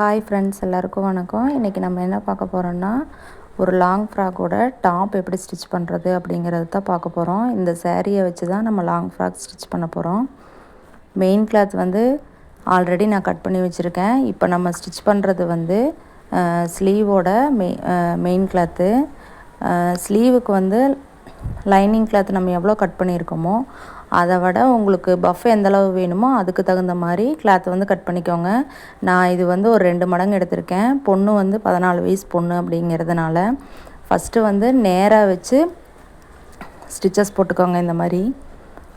Hi friends எல்லாருக்கும் வணக்கம். இன்றைக்கி நம்ம என்ன பார்க்க போகிறோன்னா ஒரு லாங் ஃப்ராக்கோட டாப் எப்படி ஸ்டிச் பண்ணுறது அப்படிங்கிறது தான் பார்க்க போகிறோம் இந்த சேரீயை வச்சு தான் நம்ம லாங் ஃப்ராக் ஸ்டிச் பண்ண போகிறோம் மெயின் கிளாத் வந்து ஆல்ரெடி நான் கட் பண்ணி வச்சுருக்கேன். இப்போ நம்ம ஸ்டிச் பண்ணுறது வந்து ஸ்லீவோட மெய் மெயின் கிளாத்து ஸ்லீவுக்கு வந்து லைனிங் கிளாத் நம்ம எவ்வளோ கட் பண்ணியிருக்கோமோ அதை விட உங்களுக்கு பஃப் எந்தளவு வேணுமோ அதுக்கு தகுந்த மாதிரி கிளாத் வந்து கட் பண்ணிக்கோங்க. நான் இது வந்து ஒரு ரெண்டு மடங்கு எடுத்திருக்கேன். பொண்ணு வந்து பதினாலு வயசு பொண்ணு அப்படிங்கிறதுனால ஃபஸ்ட்டு வந்து நேராக வச்சு ஸ்டிச்சஸ் போட்டுக்கோங்க இந்த மாதிரி.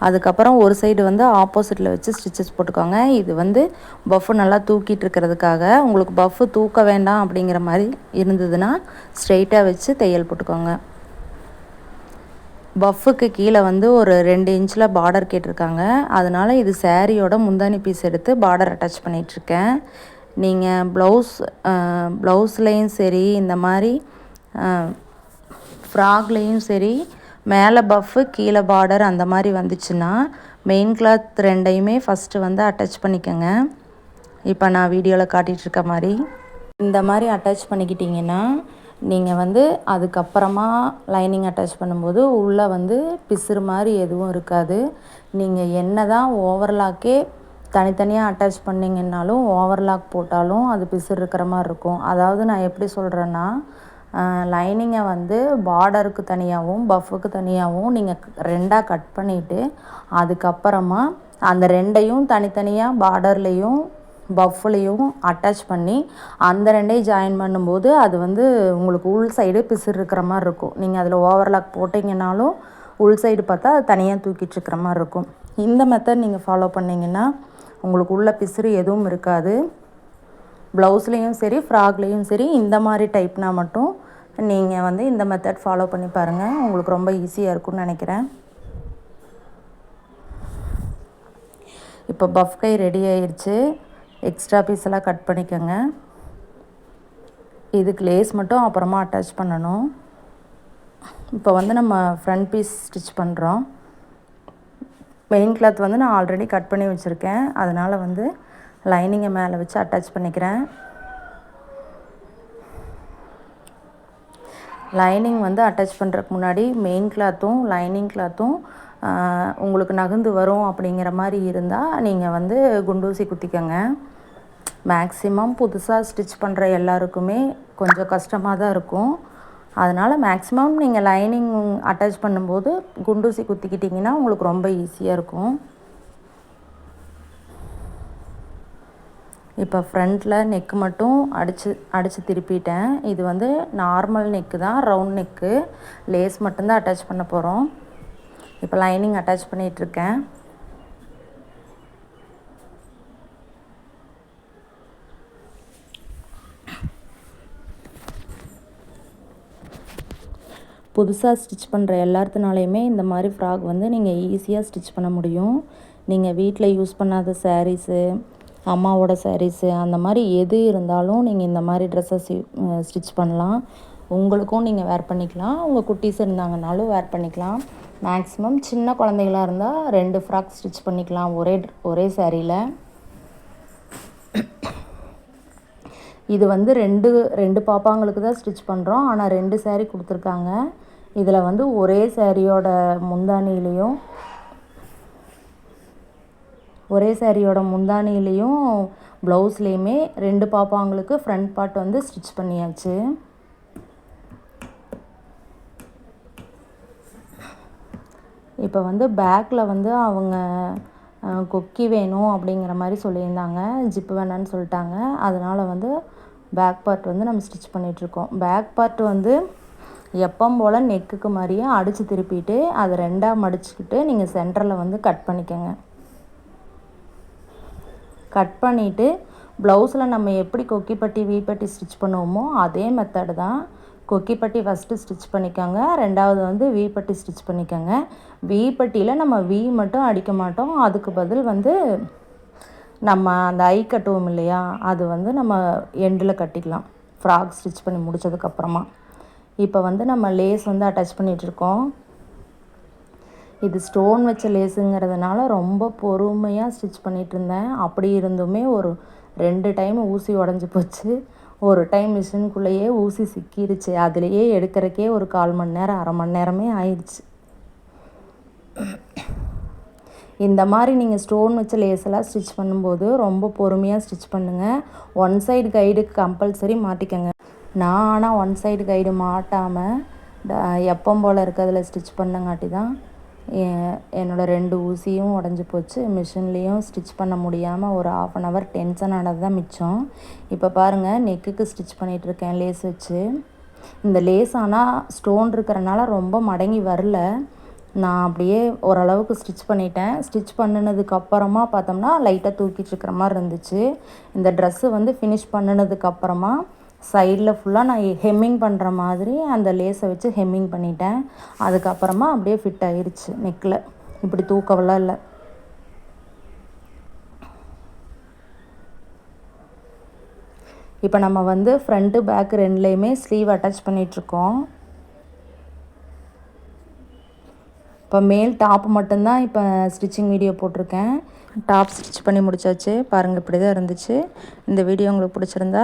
அதுக்கப்புறம் ஒரு சைடு வந்து ஆப்போசிட்டில் வச்சு ஸ்டிச்சஸ் போட்டுக்கோங்க. இது வந்து பஃப்பு நல்லா தூக்கிட்டு இருக்கிறதுக்காக உங்களுக்கு பஃப்பு தூக்க வேண்டாம் அப்படிங்கிற மாதிரி இருந்ததுன்னா ஸ்ட்ரெயிட்டாக வச்சு தையல் போட்டுக்கோங்க. பஃப்புக்கு கீழே வந்து ஒரு ரெண்டு இன்ச்சில் பார்டர் கேட்டிருக்காங்க. அதனால் இது சேரீயோட முந்தானி பீஸ் எடுத்து பார்டர் அட்டாச் பண்ணிகிட்ருக்கேன் நீங்கள் ப்ளவுஸ் ப்ளவுஸ்லேயும் சரி இந்த மாதிரி ஃப்ராக்லேயும் சரி மேலே பஃப்பு கீழே பார்டர் அந்த மாதிரி வந்துச்சுன்னா மெயின் கிளாத் ரெண்டையுமே ஃபஸ்ட்டு வந்து அட்டாச் பண்ணிக்கோங்க. இப்போ நான் வீடியோவில் காட்டிகிட்ருக்க மாதிரி இந்த மாதிரி அட்டாச் பண்ணிக்கிட்டிங்கன்னா நீங்கள் வந்து அதுக்கப்புறமா லைனிங் அட்டாச் பண்ணும்போது உள்ளே வந்து பிசுறு மாதிரி எதுவும் இருக்காது. நீங்கள் என்ன தான் ஓவர்லாக்கே தனித்தனியாக அட்டாச் பண்ணிங்கன்னாலும் ஓவர்லாக் போட்டாலும் அது பிசுறு இருக்கிற மாதிரி இருக்கும். அதாவது நான் எப்படி சொல்கிறேன்னா லைனிங்கை வந்து பார்டருக்கு தனியாகவும் பஃப்புக்கு தனியாகவும் நீங்கள் ரெண்டாக கட் பண்ணிவிட்டு அதுக்கப்புறமா அந்த ரெண்டையும் தனித்தனியாக பார்டர்லேயும் பஃப்லையும் அட்டாச் பண்ணி அந்த ரெண்டையும் ஜாயின் பண்ணும்போது அது வந்து உங்களுக்கு உள் சைடு பிசுறு இருக்கிற மாதிரி இருக்கும். நீங்கள் அதில் ஓவர்லாக் போட்டிங்கனாலும் உள் சைடு பார்த்தா அது தனியாக தூக்கிட்டு இருக்கிற மாதிரி இருக்கும். இந்த மெத்தட் நீங்கள் ஃபாலோ பண்ணிங்கன்னா உங்களுக்கு உள்ள பிசுறு எதுவும் இருக்காது. ப்ளவுஸ்லேயும் சரி ஃப்ராக்லேயும் சரி இந்த மாதிரி டைப்னா மட்டும் நீங்கள் வந்து இந்த மெத்தட் ஃபாலோ பண்ணி பாருங்கள் உங்களுக்கு ரொம்ப ஈஸியாக இருக்கும்னு நினைக்கிறேன். இப்போ பஃப் கை ரெடி ஆயிடுச்சு. எக்ஸ்ட்ரா பீஸ் எல்லாம் கட் பண்ணிக்கோங்க. இதுக்கு லேஸ் மட்டும் அப்புறமா அட்டாச் பண்ணணும். இப்போ வந்து நம்ம ஃப்ரண்ட் பீஸ் ஸ்டிச் பண்ணுறோம் மெயின் கிளாத் வந்து நான் ஆல்ரெடி கட் பண்ணி வச்சுருக்கேன். அதனால் வந்து லைனிங்கை மேலே வச்சு அட்டாச் பண்ணிக்கிறேன். லைனிங் வந்து அட்டாச் பண்ணுறதுக்கு முன்னாடி மெயின் கிளாத்தும் லைனிங் கிளாத்தும் உங்களுக்கு நகர்ந்து வரும் அப்படிங்கிற மாதிரி இருந்தால் நீங்கள் வந்து குண்டூசி குத்திக்கோங்க. மேக்ஸிமம் புதுசாக ஸ்டிச் பண்ணுற எல்லாருக்குமே கொஞ்சம் கஷ்டமாக தான் இருக்கும். அதனால் மேக்ஸிமம் நீங்கள் லைனிங் அட்டாச் பண்ணும்போது குண்டூசி குத்திக்கிட்டிங்கன்னா உங்களுக்கு ரொம்ப ஈஸியாக இருக்கும். இப்போ ஃப்ரண்ட்டில் நெக்கு மட்டும் அடித்து அடித்து திருப்பிட்டேன். இது வந்து நார்மல் நெக்கு தான் ரவுண்ட் நெக்கு லேஸ் மட்டும்தான் அட்டாச் பண்ண போகிறோம் இப்போ லைனிங் அட்டாச் பண்ணிகிட்ருக்கேன் புதுசாக ஸ்டிச் பண்ணுற எல்லாத்துனாலையுமே இந்த மாதிரி ஃப்ராக் வந்து நீங்கள் ஈஸியாக ஸ்டிச் பண்ண முடியும். நீங்கள் வீட்டில் யூஸ் பண்ணாத சாரீஸு அம்மாவோட சாரீஸு அந்த மாதிரி எது இருந்தாலும் நீங்கள் இந்த மாதிரி ட்ரெஸ்ஸஸ் ஸ்டிச் பண்ணலாம். உங்களுக்கும் நீங்கள் வேர் பண்ணிக்கலாம். உங்கள் குட்டீஸ் இருந்தாங்கனாலும் வேர் பண்ணிக்கலாம். மேக்ஸிமம் சின்ன குழந்தைகளாக இருந்தால் ரெண்டு ஃப்ராக் ஸ்டிச் பண்ணிக்கலாம். ஒரே ஒரே சாரியில் இது வந்து ரெண்டு ரெண்டு பாப்பாங்களுக்கு தான் ஸ்டிச் பண்ணுறோம் ஆனால் ரெண்டு சேரீ கொடுத்துருக்காங்க. இதில் வந்து ஒரே சேரீயோட முந்தானிலையும் ஒரே சேரீயோட முந்தானிலையும் ப்ளவுஸ்லேயுமே ரெண்டு பாப்பாங்களுக்கு ஃப்ரண்ட் பார்ட் வந்து ஸ்டிச் பண்ணியாச்சு. இப்போ வந்து பேக்கில் வந்து அவங்க கொக்கி வேணும் அப்படிங்கிற மாதிரி சொல்லியிருந்தாங்க. ஜிப்பு வேணான்னு சொல்லிட்டாங்க. அதனால் வந்து பேக் பார்ட் வந்து நம்ம ஸ்டிச் பண்ணிகிட்ருக்கோம் பேக் பார்ட் வந்து எப்பம் போல் நெக்குக்கு மாதிரியே அடித்து திருப்பிட்டு அதை ரெண்டாக மடிச்சுக்கிட்டு நீங்கள் சென்டரில் வந்து கட் பண்ணிக்கோங்க. கட் பண்ணிவிட்டு ப்ளவுஸில் நம்ம எப்படி கொக்கிப்பட்டி வீப்பட்டி ஸ்டிச் பண்ணுவோமோ அதே மெத்தடு தான். கொக்கிப்பட்டி ஃபஸ்ட்டு ஸ்டிச் பண்ணிக்கோங்க. ரெண்டாவது வந்து வீப்பட்டி ஸ்டிச் பண்ணிக்கோங்க. வீப்பட்டியில் நம்ம வி மட்டும் அடிக்க மாட்டோம். அதுக்கு பதில் வந்து நம்ம அந்த ஐ கட்டுவோம் இல்லையா? அது வந்து நம்ம எண்டில் கட்டிக்கலாம். ஃப்ராக் ஸ்டிச் பண்ணி முடித்ததுக்கப்புறமா இப்போ வந்து நம்ம லேஸ் வந்து அட்டாச் பண்ணிகிட்ருக்கோம் இது ஸ்டோன் வச்ச லேஸுங்கிறதுனால ரொம்ப பொறுமையாக ஸ்டிச் பண்ணிகிட்டு இருந்தேன். அப்படி இருந்துமே ஒரு ரெண்டு டைம் ஊசி உடஞ்சி போச்சு. ஒரு டைம் மிஷினுக்குள்ளேயே ஊசி சிக்கிருச்சு. அதுலேயே எடுக்கிறக்கே ஒரு கால் மணி நேரம் அரை மணி நேரமே ஆயிடுச்சு. இந்த மாதிரி நீங்கள் ஸ்டோன் வச்ச லேஸெல்லாம் ஸ்டிச் பண்ணும்போது ரொம்ப பொறுமையாக ஸ்டிச் பண்ணுங்கள் ஒன் சைடு கைடுக்கு கம்பல்சரி மாட்டிக்கங்க. நான் ஆனால் ஒன் சைடு கைடு மாட்டாமல் எப்பம் போல் இருக்கிறதுல ஸ்டிச் பண்ணங்காட்டி தான் என்னோடய ரெண்டு ஊசியும் உடஞ்சி போச்சு. மிஷின்லேயும் ஸ்டிச் பண்ண முடியாமல் ஒரு ஆஃப் அன் ஹவர் டென்ஷன் ஆனது தான் மிச்சம். இப்போ பாருங்கள் நெக்குக்கு ஸ்டிச் பண்ணிகிட்ருக்கேன் லேஸ் வச்சு. இந்த லேஸ் ஆனால் ஸ்டோன் இருக்கிறனால ரொம்ப மடங்கி வரல. நான் அப்படியே ஓரளவுக்கு ஸ்டிச் பண்ணிட்டேன். ஸ்டிச் பண்ணினதுக்கப்புறமா பார்த்தோம்னா லைட்டாக தூக்கிட்டு இருக்கிற மாதிரி இருந்துச்சு. இந்த ட்ரெஸ்ஸு வந்து ஃபினிஷ் பண்ணினதுக்கப்புறமா சைடில் ஃபுல்லாக நான் ஹெம்மிங் பண்ணுற மாதிரி அந்த லேஸை வச்சு ஹெம்மிங் பண்ணிட்டேன். அதுக்கப்புறமா அப்படியே ஃபிட் ஆகிருச்சு நெக்கில். இப்படி தூக்கவெல்லாம் இல்லை. இப்போ நம்ம வந்து ஃப்ரண்ட்டு பேக் ரெண்டுலேயுமே ஸ்லீவ் அட்டாச் பண்ணிகிட்ருக்கோம் இப்போ மேல் டாப் மட்டும்தான் இப்போ ஸ்டிச்சிங் வீடியோ போட்டிருக்கேன். டாப் ஸ்டிச் பண்ணி முடிச்சாச்சு. பாருங்கள் இப்படி தான் இருந்துச்சு. இந்த வீடியோ உங்களுக்கு பிடிச்சிருந்தா